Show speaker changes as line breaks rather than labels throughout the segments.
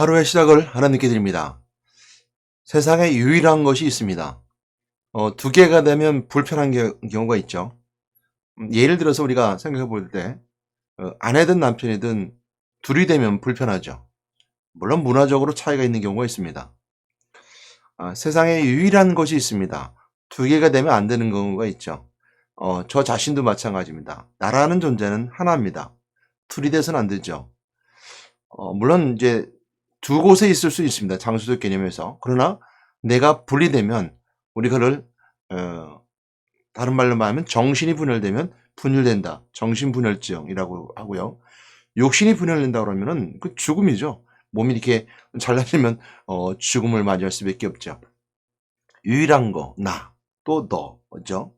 하루의 시작을 하나님께 드립니다. 세상에 유일한 것이 있습니다. 어, 두 개가 되면 불편한 게- 경우가 있죠. 음, 예를 들어서 우리가 생각해 볼 때, 어, 아내든 남편이든 둘이 되면 불편하죠. 물론 문화적으로 차이가 있는 경우가 있습니다. 아, 세상에 유일한 것이 있습니다. 두 개가 되면 안 되는 경우가 있죠. 어, 저 자신도 마찬가지입니다. 나라는 존재는 하나입니다. 둘이 돼서는 안 되죠. 어, 물론 이제 두 곳에 있을 수 있습니다. 장소적 개념에서. 그러나 내가 분리되면 우리 그를 어, 다른 말로 말하면 정신이 분열되면 분열된다. 정신분열증이라고 하고요. 욕신이 분열된다 그러면은 그 죽음이죠. 몸이 이렇게 잘라지면 어, 죽음을 맞이할 수밖에 없죠. 유일한 거, 나, 또 너, 그죠?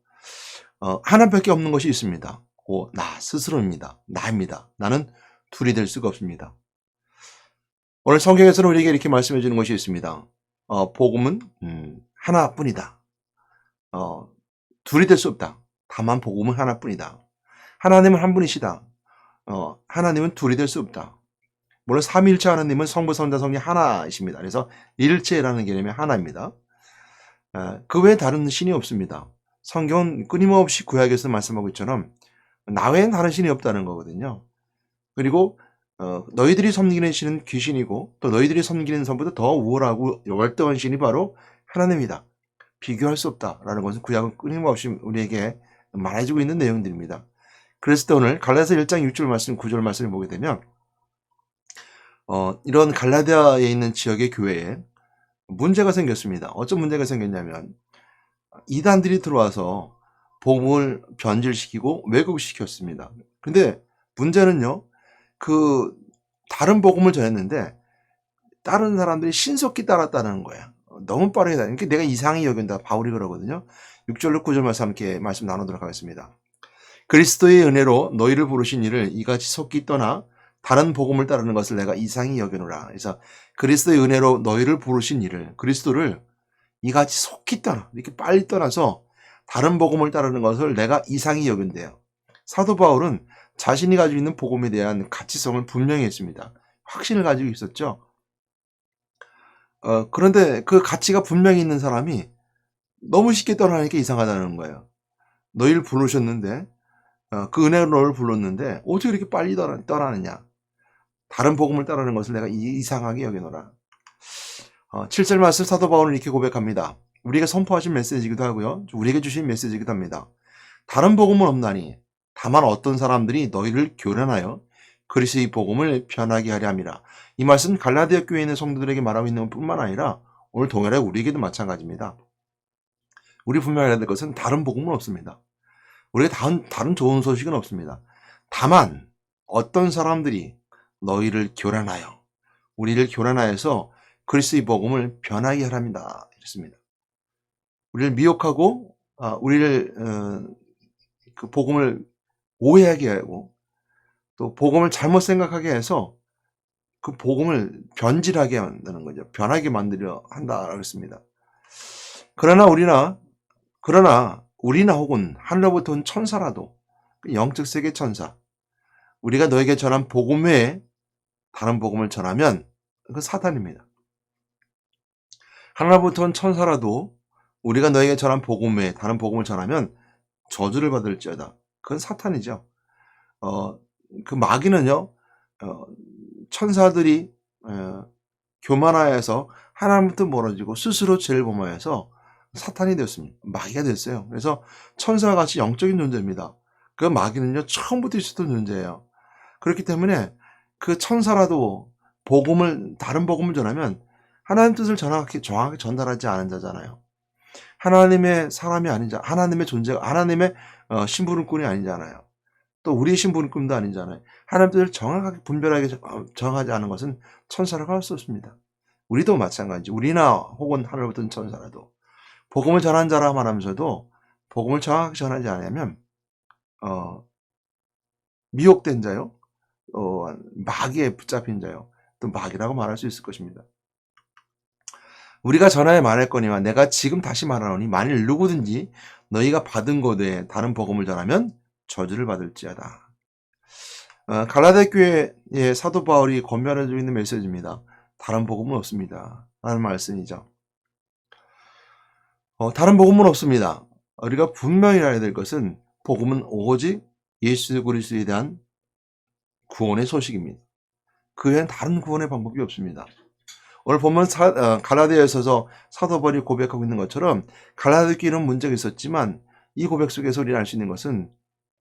어, 하나밖에 없는 것이 있습니다. 고, 나 스스로입니다. 나입니다. 나는 둘이 될 수가 없습니다. 오늘 성경에서는 우리에게 이렇게 말씀해 주는 것이 있습니다. 어, 복음은 음, 하나뿐이다. 어, 둘이 될 수 없다. 다만 복음은 하나뿐이다. 하나님은 한 분이시다. 어, 하나님은 둘이 될 수 없다. 물론 삼일체 하나님은 성부, 성자, 성령 하나이십니다. 그래서 일체라는 개념이 하나입니다. 어, 그 외에 다른 신이 없습니다. 성경은 끊임없이 구약에서 말씀하고 있처럼 나 외엔 다른 신이 없다는 거거든요. 그리고 어, 너희들이 섬기는 신은 귀신이고 또 너희들이 섬기는 선보다 더 우월하고 월등한 신이 바로 하나님이다. 비교할 수 없다라는 것은 구약은 끊임없이 우리에게 말해주고 있는 내용들입니다. 그래서 또 오늘 갈라디아 1장 6절 말씀, 9절 말씀을 보게 되면 어, 이런 갈라디아에 있는 지역의 교회에 문제가 생겼습니다. 어떤 문제가 생겼냐면 이단들이 들어와서 복음을 변질시키고 왜곡시켰습니다. 근데 문제는요. 그 다른 복음을 전했는데 다른 사람들이 신속히 따랐다는 거야. 너무 빠르게 다. 그러니까 내가 이상히 여긴다. 바울이 그러거든요. 6절로 9절 말씀 함께 말씀 나누도록 하겠습니다. 그리스도의 은혜로 너희를 부르신 이를 이같이 속히 떠나 다른 복음을 따르는 것을 내가 이상히 여기노라. 그래서 그리스도의 은혜로 너희를 부르신 이를 그리스도를 이같이 속히 떠나 이렇게 빨리 떠나서 다른 복음을 따르는 것을 내가 이상히 여긴대요. 사도 바울은 자신이 가지고 있는 복음에 대한 가치성을 분명히 했습니다. 확신을 가지고 있었죠. 어, 그런데 그 가치가 분명히 있는 사람이 너무 쉽게 떠나니까 이상하다는 거예요. 너희를 부르셨는데, 어, 그 은혜로 너를 불렀는데, 어떻게 이렇게 빨리 떠나, 떠나느냐. 다른 복음을 따르는 것을 내가 이- 이상하게 여기노라. 어, 7절 말씀 사도 바울은 이렇게 고백합니다. 우리가 선포하신 메시지이기도 하고요. 우리에게 주신 메시지이기도 합니다. 다른 복음은 없나니 다만 어떤 사람들이 너희를 교련하여 그리스의 복음을 변하게 하려 함이라. 이 말씀 갈라디아 교회에 있는 성도들에게 말하고 있는 것뿐만 아니라 오늘 동일하게 우리에게도 마찬가지입니다. 우리 분명히 알아야 될 것은 다른 복음은 없습니다. 우리가 다른, 다른 좋은 소식은 없습니다. 다만 어떤 사람들이 너희를 교란하여 우리를 교란하여서 그리스의 복음을 변하게 하랍니다. 이렇습니다. 우리를 미혹하고 아, 우리를 어, 그 복음을 오해하게 하고 또 복음을 잘못 생각하게 해서 그 복음을 변질하게 만드는 거죠. 변하게 만들려 한다라고 했습니다. 그러나 우리나 그러나 우리나 혹은 하늘로부터 온 천사라도 그 영적 세계 천사 우리가 너에게 전한 복음 외에 다른 복음을 전하면 그 사탄입니다. 하늘로부터 온 천사라도 우리가 너에게 전한 복음 외에 다른 복음을 전하면 저주를 받을지어다. 그건 사탄이죠. 어, 그 마귀는요, 어, 천사들이 어, 교만하여서 하나님부터 멀어지고 스스로 죄를 범하여서 사탄이 되었습니다. 마귀가 됐어요. 그래서 천사와 같이 영적인 존재입니다. 그 마귀는요, 처음부터 있었던 존재예요. 그렇기 때문에 그 천사라도 복음을, 다른 복음을 전하면 하나님 뜻을 정확히, 정확히 전달하지 않은 자잖아요. 하나님의 사람이 아닌 자, 하나님의 존재가, 하나님의 어, 신부름꾼이 아니잖아요. 또 우리의 신부름꾼도 아니잖아요. 하나님 뜻을 정확하게 분별하게 어, 정하지 않은 것은 천사라고 할 수 없습니다. 우리도 마찬가지. 우리나 혹은 하늘부터 온 천사라도 복음을 전한 자라 말하면서도 복음을 정확하게 전하지 않으면 어, 미혹된 자요, 어, 마귀에 붙잡힌 자요, 또 마귀라고 말할 수 있을 것입니다. 우리가 전하에 말했거니와 내가 지금 다시 말하노니 만일 누구든지 너희가 받은 것 외에 다른 복음을 전하면 저주를 받을지어다. 어, 갈라디아 교회의 사도 바울이 권면해주고 있는 메시지입니다. 다른 복음은 없습니다. 라는 말씀이죠. 어, 다른 복음은 없습니다. 우리가 분명히 알아야 될 것은 복음은 오직 예수 그리스도에 대한 구원의 소식입니다. 그 외엔 다른 구원의 방법이 없습니다. 오늘 보면 사, 어, 갈라디아에 있어서 사도 바울이 고백하고 있는 것처럼 갈라디아끼리는 문제가 있었지만 이 고백 속에서 우리는 알 수 있는 것은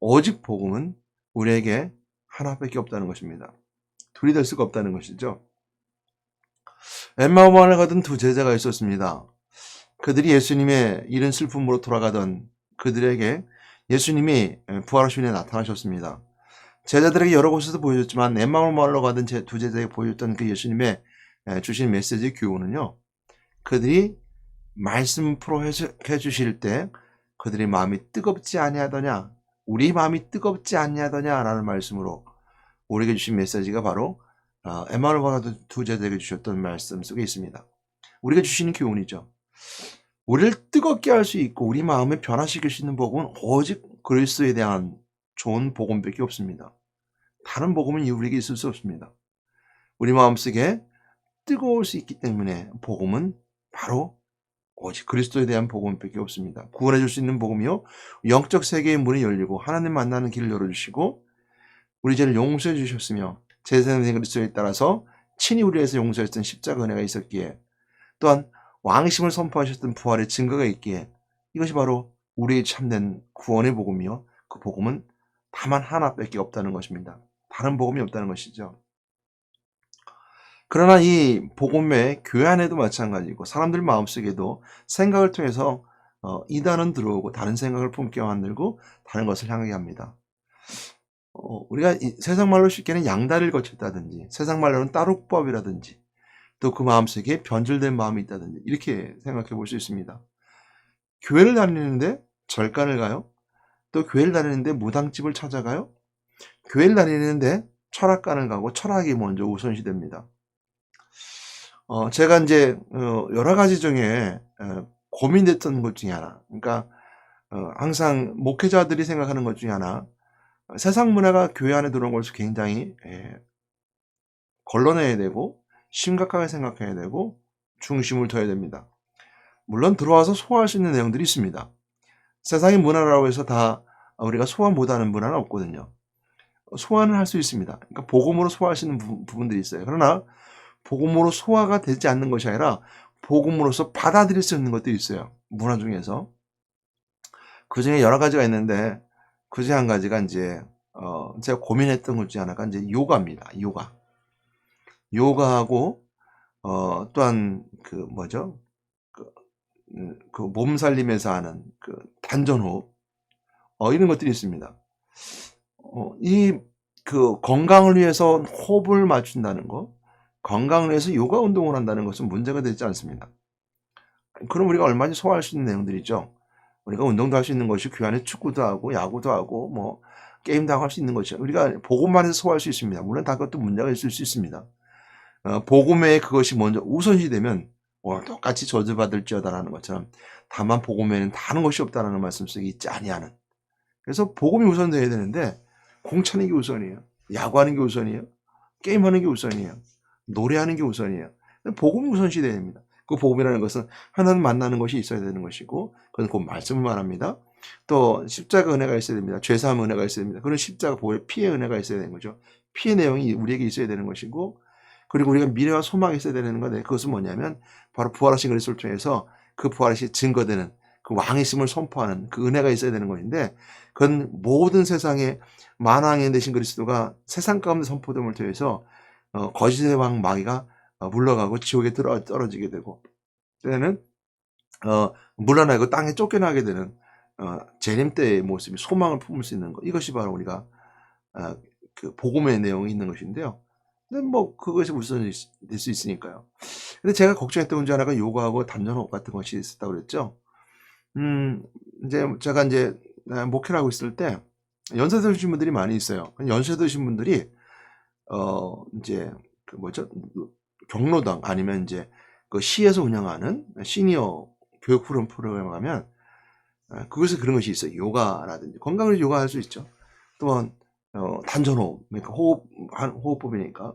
오직 복음은 우리에게 하나밖에 없다는 것입니다. 둘이 될 수가 없다는 것이죠. 엠마오만을 가던 두 제자가 있었습니다. 그들이 예수님의 이른 슬픔으로 돌아가던 그들에게 예수님이 부활하신 후에 나타나셨습니다. 제자들에게 여러 곳에서 보여줬지만 엠마오만으로 가던 제 두 제자에게 보여줬던 그 예수님의 주신 메시지 교훈은요. 그들이 말씀 풀어 해주실 때 그들의 마음이 뜨겁지 아니하더냐 우리 마음이 뜨겁지 않냐더냐라는 말씀으로 우리에게 주신 메시지가 바로 에마누바가 두 제자에게 주셨던 말씀 속에 있습니다. 우리가 주시는 교훈이죠. 우리를 뜨겁게 할 수 있고 우리 마음을 변화시킬 수 있는 복음은 오직 그리스도에 대한 좋은 복음밖에 없습니다. 다른 복음은 우리에게 있을 수 없습니다. 우리 마음속에 뜨거울 수 있기 때문에 복음은 바로 오직 그리스도에 대한 복음밖에 없습니다. 구원해 줄 수 있는 복음이요. 영적 세계의 문이 열리고 하나님 만나는 길을 열어주시고 우리 죄를 용서해 주셨으며 제사된 그리스도에 따라서 친히 우리 에서 용서했던 십자가 은혜가 있었기에 또한 왕심을 선포하셨던 부활의 증거가 있기에 이것이 바로 우리의 참된 구원의 복음이요. 그 복음은 다만 하나밖에 없다는 것입니다. 다른 복음이 없다는 것이죠. 그러나 이 복음의 교회 안에도 마찬가지고 사람들 마음속에도 생각을 통해서 어, 이단은 들어오고 다른 생각을 품게 만들고 다른 것을 향하게 합니다. 어, 우리가 세상 말로 쉽게는 양다리를 거쳤다든지 세상 말로는 따룩법이라든지 또 그 마음속에 변질된 마음이 있다든지 이렇게 생각해 볼 수 있습니다. 교회를 다니는데 절간을 가요? 또 교회를 다니는데 무당집을 찾아가요? 교회를 다니는데 철학관을 가고 철학이 먼저 우선시 됩니다. 어, 제가 이제 어, 여러 가지 중에 어, 고민됐던 것 중에 하나. 그러니까 어, 항상 목회자들이 생각하는 것 중에 하나. 세상 문화가 교회 안에 들어온 것을 굉장히 예, 걸러내야 되고 심각하게 생각해야 되고 중심을 둬야 됩니다. 물론 들어와서 소화할 수 있는 내용들이 있습니다. 세상의 문화라고 해서 다 우리가 소화 못하는 문화는 없거든요. 소화는 할 수 있습니다. 그러니까 복음으로 소화할 수 있는 부, 부분들이 있어요. 그러나 복음으로 소화가 되지 않는 것이 아니라 복음으로서 받아들일 수 있는 것도 있어요. 문화 중에서. 그 중에 여러 가지가 있는데 그 중에 한 가지가 이제 어 제가 고민했던 것 중에 하나가 이제 요가입니다. 요가. 요가하고 어 또한 그 뭐죠? 그, 음, 그 몸살림에서 하는 그 단전호흡 어 이런 것들이 있습니다. 어, 이 그 건강을 위해서 호흡을 맞춘다는 거 건강을 위해서 요가 운동을 한다는 것은 문제가 되지 않습니다. 그럼 우리가 얼마나 소화할 수 있는 내용들이죠. 우리가 운동도 할 수 있는 것이 안에 축구도 하고 야구도 하고 뭐 게임도 할 수 있는 것이죠. 우리가 복음만 해서 소화할 수 있습니다. 물론 다 그것도 문제가 있을 수 있습니다. 어, 복음에 그것이 먼저 우선시 되면 어, 똑같이 저주받을지어다라는 것처럼 다만 복음에는 다른 것이 없다라는 말씀 속에 있지 아니하는. 그래서 복음이 우선돼야 되는데 공차는 게 우선이에요. 야구하는 게 우선이에요. 게임하는 게 우선이에요. 노래하는 게 우선이에요. 복음이 우선시 됩니다. 그 복음이라는 것은 하나님 만나는 것이 있어야 되는 것이고 그건 그 말씀을 말합니다. 또 십자가 은혜가 있어야 됩니다. 죄사함 은혜가 있어야 됩니다. 그런 십자가 피의 은혜가 있어야 되는 거죠. 피의 내용이 우리에게 있어야 되는 것이고 그리고 우리가 미래와 소망이 있어야 되는 건데 그것은 뭐냐면 바로 부활하신 그리스도를 통해서 그 부활하신 증거되는 그 왕이심을 선포하는 그 은혜가 있어야 되는 것인데 그건 모든 세상에 만왕에 되신 그리스도가 세상 가운데 선포됨을 통해서 어, 거짓의 왕 마귀가 어, 물러가고 지옥에 떨어, 떨어지게 되고 때는 어, 물러나고 땅에 쫓겨나게 되는 어, 재림 때의 모습이 소망을 품을 수 있는 것 이것이 바로 우리가 어, 그 복음의 내용이 있는 것인데요. 근데 뭐 그것이 우선이 될 수 있으니까요. 근데 제가 걱정했던 문제 하나가 요가하고 단전호흡 같은 것이 있었다고 그랬죠. 음 이제 제가 이제 목회를 하고 있을 때 연세 드신 분들이 많이 있어요. 연세 드신 분들이 어 이제 그 뭐죠 경로당 아니면 이제 그 시에서 운영하는 시니어 교육 프로그램 프로그램 가면 아, 그것에 그런 것이 있어요. 요가라든지 건강을 요가할 수 있죠. 또한 어, 단전호흡, 그러니까 호흡 호흡법이니까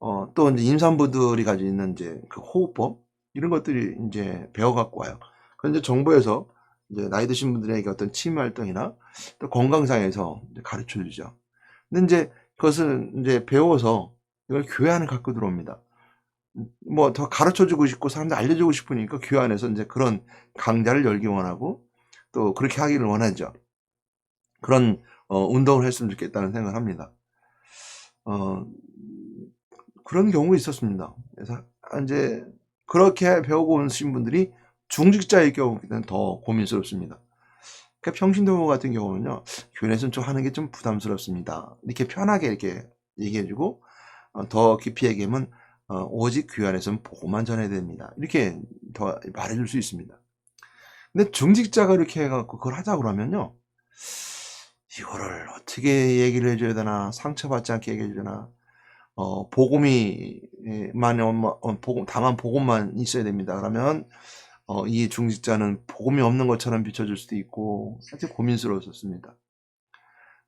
어, 또 이제 임산부들이 가지고 있는 이제 그 호흡법 이런 것들이 이제 배워갖고 와요. 그런데 정부에서 이제 나이 드신 분들에게 어떤 취미 활동이나 또 건강상에서 가르쳐 주죠. 근데 이제 그것을 이제 배워서 이걸 교회 안에 갖고 들어옵니다. 뭐 더 가르쳐 주고 싶고 사람들 알려주고 싶으니까 교회 안에서 이제 그런 강좌를 열기 원하고 또 그렇게 하기를 원하죠. 그런 어, 운동을 했으면 좋겠다는 생각을 합니다. 어, 그런 경우가 있었습니다. 그래서 이제 그렇게 배우고 오신 분들이 중직자의 경우는 더 고민스럽습니다. 그러니까 평신도부 같은 경우는요, 교회에서는 좀 하는 게 좀 부담스럽습니다. 이렇게 편하게 이렇게 얘기해주고, 어, 더 깊이 얘기하면, 어, 오직 교회 안에서는 보고만 전해야 됩니다. 이렇게 더 말해줄 수 있습니다. 근데 중직자가 이렇게 해갖고 그걸 하자 그러면요, 이거를 어떻게 얘기를 해줘야 되나, 상처받지 않게 얘기해줘야 되나, 어, 복음이만, 어, 복음, 다만 복음만 있어야 됩니다. 그러면, 어, 이 중직자는 복음이 없는 것처럼 비춰질 수도 있고, 사실 고민스러웠었습니다.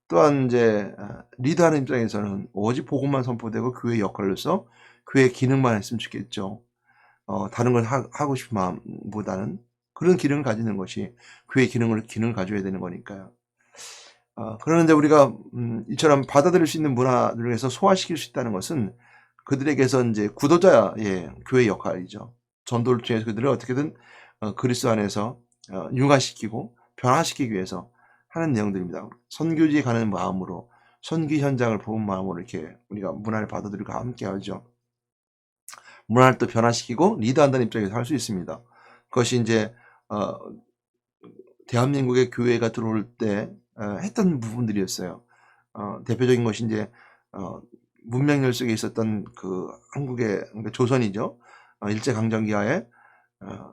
또한 이제, 아, 리더하는 입장에서는 오직 복음만 선포되고 교회 역할로서 교회 기능만 했으면 좋겠죠. 어, 다른 걸 하, 하고 싶은 마음보다는 그런 기능을 가지는 것이 교회 기능을, 기능을 가져야 되는 거니까요. 어, 그러는데 우리가 음, 이처럼 받아들일 수 있는 문화를 해서 소화시킬 수 있다는 것은 그들에게서 이제 구도자의 교회 역할이죠. 전도를 통해서 그들을 어떻게든 어, 그리스도 안에서 어, 융화시키고 변화시키기 위해서 하는 내용들입니다. 선교지에 가는 마음으로 선교 현장을 보는 마음으로 이렇게 우리가 문화를 받아들이고 함께 하죠. 문화를 또 변화시키고 리드한다는 입장에서 할 수 있습니다. 그것이 이제 어, 대한민국의 교회가 들어올 때 어, 했던 부분들이었어요. 어, 대표적인 것이 이제 어, 문명 열 속에 있었던 그 한국의 그러니까 조선이죠. 어, 일제 강점기 하에 어,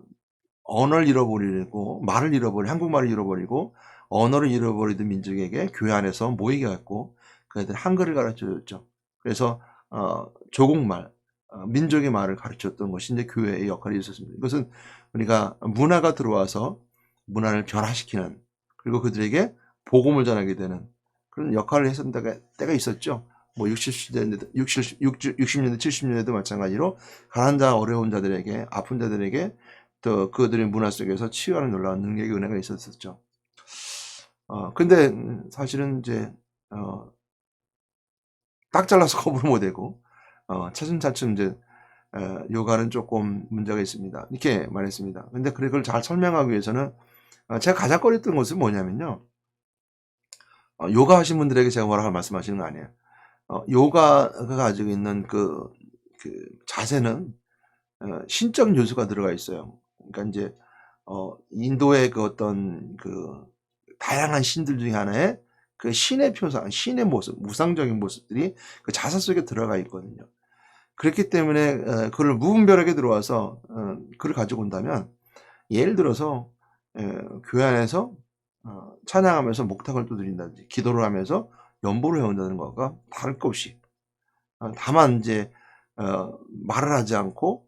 언어를 잃어버리고 말을 잃어버리 한국말을 잃어버리고 언어를 잃어버리던 민족에게 교회 안에서 모이게 했고 그애들 한글을 가르쳐줬죠. 그래서 어, 조국말 어, 민족의 말을 가르쳤던 것이 이제 교회의 역할이 있었습니다. 이것은 우리가 문화가 들어와서 문화를 변화시키는 그리고 그들에게 복음을 전하게 되는 그런 역할을 했었던 때가 있었죠. 뭐 60년대, 60, 60, 60년대, 70년대도 마찬가지로 가난한 자, 어려운 자들에게, 아픈 자들에게 또 그들의 문화 속에서 치유하는 놀라운 능력의 은혜가 있었었죠. 어, 근데 사실은 이제, 어, 딱 잘라서 거부를 못하고, 어, 차츰차츰 이제, 어, 요가는 조금 문제가 있습니다. 이렇게 말했습니다. 근데 그걸 잘 설명하기 위해서는, 어, 제가 가장 꺼렸던 것은 뭐냐면요. 어, 요가 하신 분들에게 제가 뭐라고 말씀하시는 거 아니에요. 어, 요가가 가지고 있는 그, 그 자세는 어, 신적 요소가 들어가 있어요. 그러니까 이제 어, 인도의 그 어떤 그 다양한 신들 중에 하나의 그 신의 표상, 신의 모습, 무상적인 모습들이 그 자세 속에 들어가 있거든요. 그렇기 때문에 어, 그를 무분별하게 들어와서 어, 그를 가지고 온다면 예를 들어서 에, 교회 안에서 어, 찬양하면서 목탁을 두드린다든지 기도를 하면서 연보를 해온다는 것과 다를 것 없이 어, 다만 이제 어, 말을 하지 않고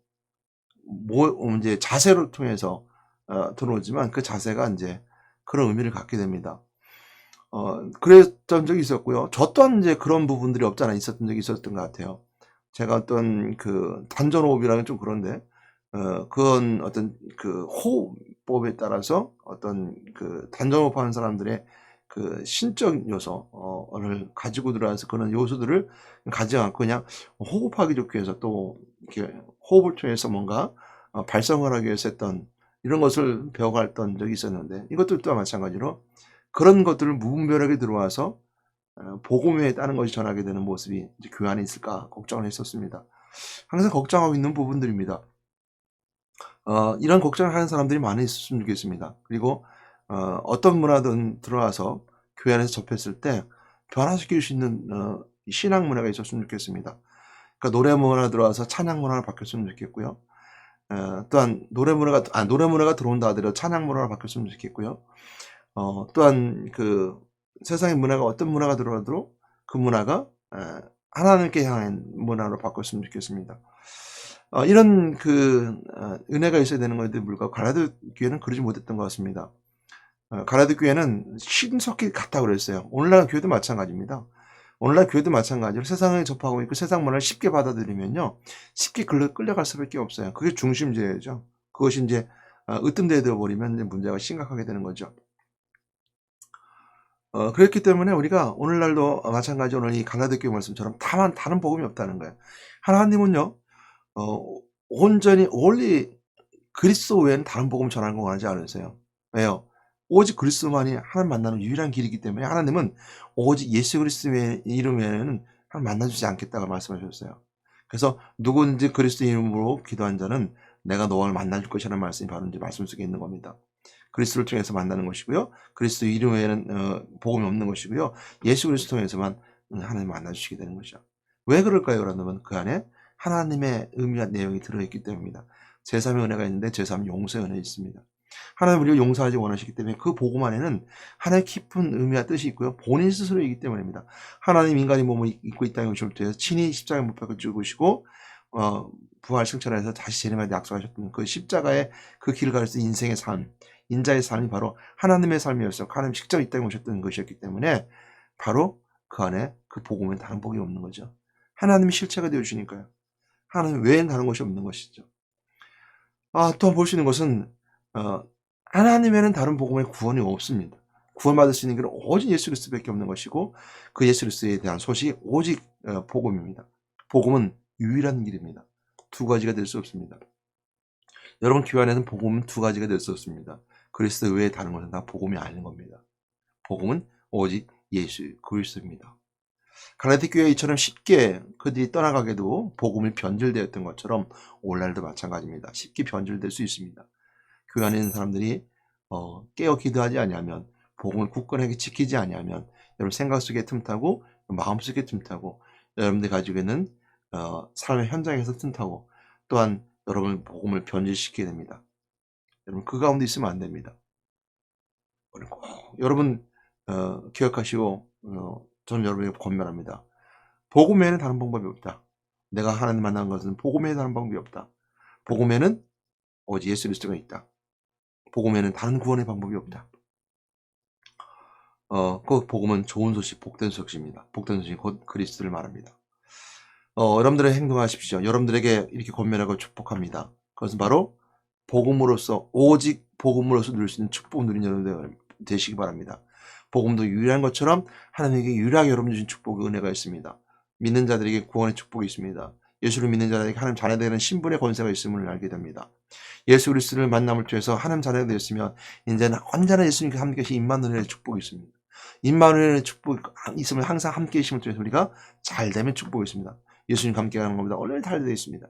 뭐 이제 자세를 통해서 어, 들어오지만 그 자세가 이제 그런 의미를 갖게 됩니다. 어, 그랬던 적이 있었고요. 저 또한 이제 그런 부분들이 없잖아 있었던 적이 있었던 것 같아요. 제가 어떤 그 단전 호흡이라는 좀 그런데 어, 그건 어떤 그 호흡법에 따라서 어떤 그 단전 호흡하는 사람들의 그 신적 요소를 가지고 들어와서 그런 요소들을 않고 그냥 호흡하기 좋게 해서 또 이렇게 호흡을 통해서 뭔가 어, 발성을 하기 위해서 했던 이런 것을 배워갔던 적이 있었는데 이것도 또 마찬가지로 그런 것들을 무분별하게 들어와서 어, 복음에 따른 것이 전하게 되는 모습이 교회 안에 있을까 걱정을 했었습니다. 항상 걱정하고 있는 부분들입니다. 어, 이런 걱정을 하는 사람들이 많이 있었으면 좋겠습니다. 그리고 어, 어떤 문화든 들어와서 교회 안에서 접했을 때 변화시킬 수 있는 어, 신앙 문화가 있었으면 좋겠습니다. 그러니까 노래 문화 들어와서 찬양 문화로 바뀌었으면 좋겠고요. 어, 또한 노래 문화가 아 노래 문화가 들어온다 하더라도 찬양 문화로 바뀌었으면 좋겠고요. 어, 또한 그 세상의 문화가 어떤 문화가 들어와도 그 문화가 에, 하나님께 향한 문화로 바꿨으면 좋겠습니다. 어, 이런 그 어, 은혜가 있어야 되는 것에도 불구하고 가라드 교회는 그러지 못했던 것 같습니다. 어, 가라드 교회는 신석기 같다 그랬어요. 오늘날 교회도 마찬가지입니다. 오늘날 교회도 마찬가지로 세상에 접하고 있고 세상 문화를 쉽게 받아들이면요. 쉽게 끌려, 끌려갈 수밖에 없어요. 그게 중심제죠. 그것이 이제 어, 으뜸되어 버리면 문제가 심각하게 되는 거죠. 어, 그렇기 때문에 우리가 오늘날도 마찬가지 오늘 이 갈라디아 말씀처럼 다만 다른 복음이 없다는 거예요. 하나님은요, 어, 온전히 원리 그리스도 외에는 다른 복음 전하는 거 원하지 않으세요. 왜요? 오직 그리스도만이 하나님 만나는 유일한 길이기 때문에 하나님은 오직 예수 그리스도의 이름 외에는 하나님 만나주지 않겠다고 말씀하셨어요. 그래서 누구든지 그리스도 이름으로 기도한 자는 내가 너를 만나줄 것이라는 말씀이 바로 이제 말씀 속에 있는 겁니다. 그리스도를 통해서 만나는 것이고요. 그리스도 이름 외에는 어, 복음이 없는 것이고요. 예수 그리스도 통해서만 하나님 만나주시게 되는 거죠. 왜 그럴까요? 그러면 그 안에 하나님의 의미와 내용이 들어있기 때문입니다. 제3의 은혜가 있는데 제3 용서의 은혜 있습니다. 하나님 우리가 용서하지 원하시기 때문에 그 복음 안에는 하나의 깊은 의미와 뜻이 있고요. 본인 스스로이기 때문입니다. 하나님 인간이 몸을 입고 이 땅에 오실 때 친히 십자가에 못 박혀 죽으시고 어, 부활 승천해서 다시 재림하게 약속하셨던 그 십자가의 그 길을 갈수 인생의 삶, 인자의 삶이 바로 하나님의 삶이었어요. 하나님 직접 이 땅에 오셨던 것이었기 때문에 바로 그 안에 그 복음은 다른 복이 없는 거죠. 하나님이 실체가 되어 주시니까요. 하나님 외엔 다른 것이 없는 것이죠. 아, 또볼수 있는 것은 어, 하나님에는 다른 복음의 구원이 없습니다. 구원받을 수 있는 길은 오직 예수 그리스도밖에 없는 것이고 그 예수 그리스도에 대한 소식이 오직 어, 복음입니다. 복음은 유일한 길입니다. 두 가지가 될 수 없습니다. 여러분 교회 안에는 복음은 두 가지가 될 수 없습니다. 그리스도 외에 다른 것은 다 복음이 아닌 겁니다. 복음은 오직 예수 그리스도입니다. 갈라디 교회 이처럼 쉽게 그들이 떠나가게도 복음이 변질되었던 것처럼 오늘날도 마찬가지입니다. 쉽게 변질될 수 있습니다. 교회 안에 있는 사람들이 어, 깨어 기도하지 아니하면 복음을 굳건하게 지키지 아니하면 여러분 생각 속에 틈타고 마음 속에 틈타고 여러분들 가지고 있는 어, 삶의 현장에서 틈타고 또한 여러분 복음을 변질시키게 됩니다. 여러분 그 가운데 있으면 안 됩니다. 여러분 어, 기억하시고 어, 저는 여러분에게 권면합니다. 복음 외에는 다른 방법이 없다. 내가 하나님 만난 것은 복음 외에 다른 방법이 없다. 복음 에는 오직 예수 그리스도가 있다. 복음에는 다른 구원의 방법이 없다. 어, 그 복음은 좋은 소식, 복된 소식입니다. 복된 소식, 곧 그리스도를 말합니다. 어, 여러분들의 행동하십시오. 여러분들에게 이렇게 권면하고 축복합니다. 그것은 바로 복음으로서, 오직 복음으로서 누릴 수 있는 축복 누린 여러분들 되시기 바랍니다. 복음도 유일한 것처럼 하나님에게 유일하게 여러분 주신 축복의 은혜가 있습니다. 믿는 자들에게 구원의 축복이 있습니다. 예수를 믿는 자들에게 하나님 자녀 되는 신분의 권세가 있음을 알게 됩니다. 예수 그리스도를 만남을 통해서 하나님 자녀가 되었으면 이제는 언제나 예수님과 함께 계신 임마누엘의 축복이 있습니다. 임마누엘의 축복이 있으면 항상 함께 계심을 통해서 우리가 잘 되면 축복이 있습니다. 예수님과 함께 가는 겁니다. 원래 잘 되어 있습니다.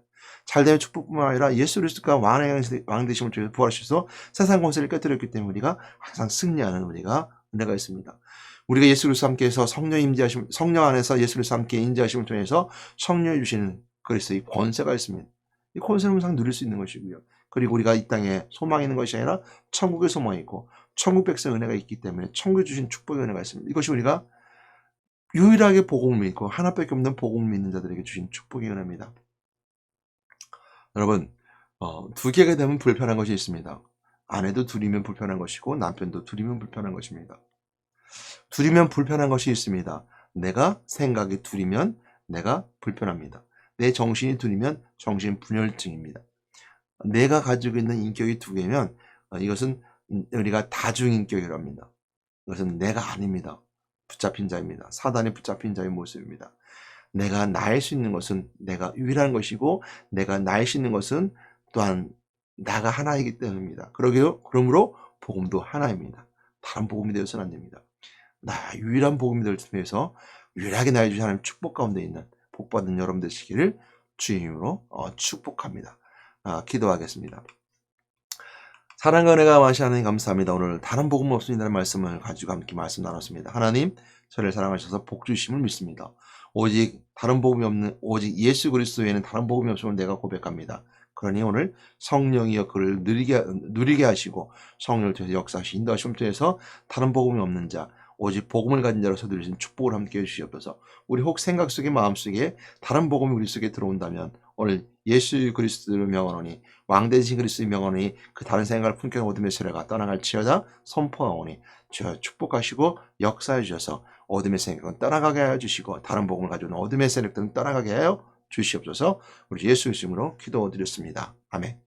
잘 되면 축복뿐만 아니라 예수 그리스도가 왕 되심을 통해서 부활하셔서 세상 권세를 깨뜨렸기 때문에 우리가 항상 승리하는 우리가 은혜가 있습니다. 우리가 예수 그리스도 함께해서 성령 임재하심 성령 안에서 예수 그리스도 함께 인재하심을 통해서 성령해 주시는 그리스도의 권세가 있습니다. 이 권세를 항상 누릴 수 있는 것이고요. 그리고 우리가 이 땅에 소망이 있는 것이 아니라 천국의 소망이 있고 천국 백성 은혜가 있기 때문에 천국에 주신 축복의 은혜가 있습니다. 이것이 우리가 유일하게 복음을 믿고 하나밖에 없는 복음을 믿는 자들에게 주신 축복의 은혜입니다. 여러분 어, 두 개가 되면 불편한 것이 있습니다. 아내도 둘이면 불편한 것이고 남편도 둘이면 불편한 것입니다. 둘이면 불편한 것이 있습니다. 내가 생각이 둘이면 내가 불편합니다. 내 정신이 둘이면 정신 분열증입니다. 내가 가지고 있는 인격이 두 개면 어, 이것은 우리가 다중인격이랍니다. 이것은 내가 아닙니다. 붙잡힌 자입니다. 사단에 붙잡힌 자의 모습입니다. 내가 나일 수 있는 것은 내가 유일한 것이고 내가 나일 수 있는 것은 또한 나가 하나이기 때문입니다. 그러게요. 그러므로 복음도 하나입니다. 다른 복음이 되어서는 안 됩니다. 나 유일한 복음이 될 위해서 유일하게 나의 주신 하나님 축복 가운데 있는 복받은 여러분 되시기를 주님으로 어, 축복합니다. 아, 기도하겠습니다. 사랑과 은혜가 마시 하나님 감사합니다. 오늘 다른 복음 없습니다는 말씀을 가지고 함께 말씀 나눴습니다. 하나님 저를 사랑하셔서 복 주심을 믿습니다. 오직 다른 복음이 없는 오직 예수 그리스도에는 다른 복음이 없음을 내가 고백합니다. 그러니 오늘 성령이여 그를 누리게, 누리게 하시고 성령을 통해서 역사하시 인도하심을 통해서 다른 복음이 없는 자 오직 복음을 가진 자로서 누리신 축복을 함께 해주시옵소서. 우리 혹 생각 속에 마음 속에 다른 복음이 우리 속에 들어온다면 오늘 예수 그리스도를 명하노니 왕 대신 그리스도를 명하노니 그 다른 생각을 품격 모든 메시아가 떠나갈 지어다 선포하오니 저 축복하시고 역사해 주셔서 어둠의 세력은 떠나가게 하여 주시고 다른 복음을 있는 어둠의 세력들은 떠나가게 하여 주시옵소서 우리 예수 이름으로 기도드렸습니다. 아멘.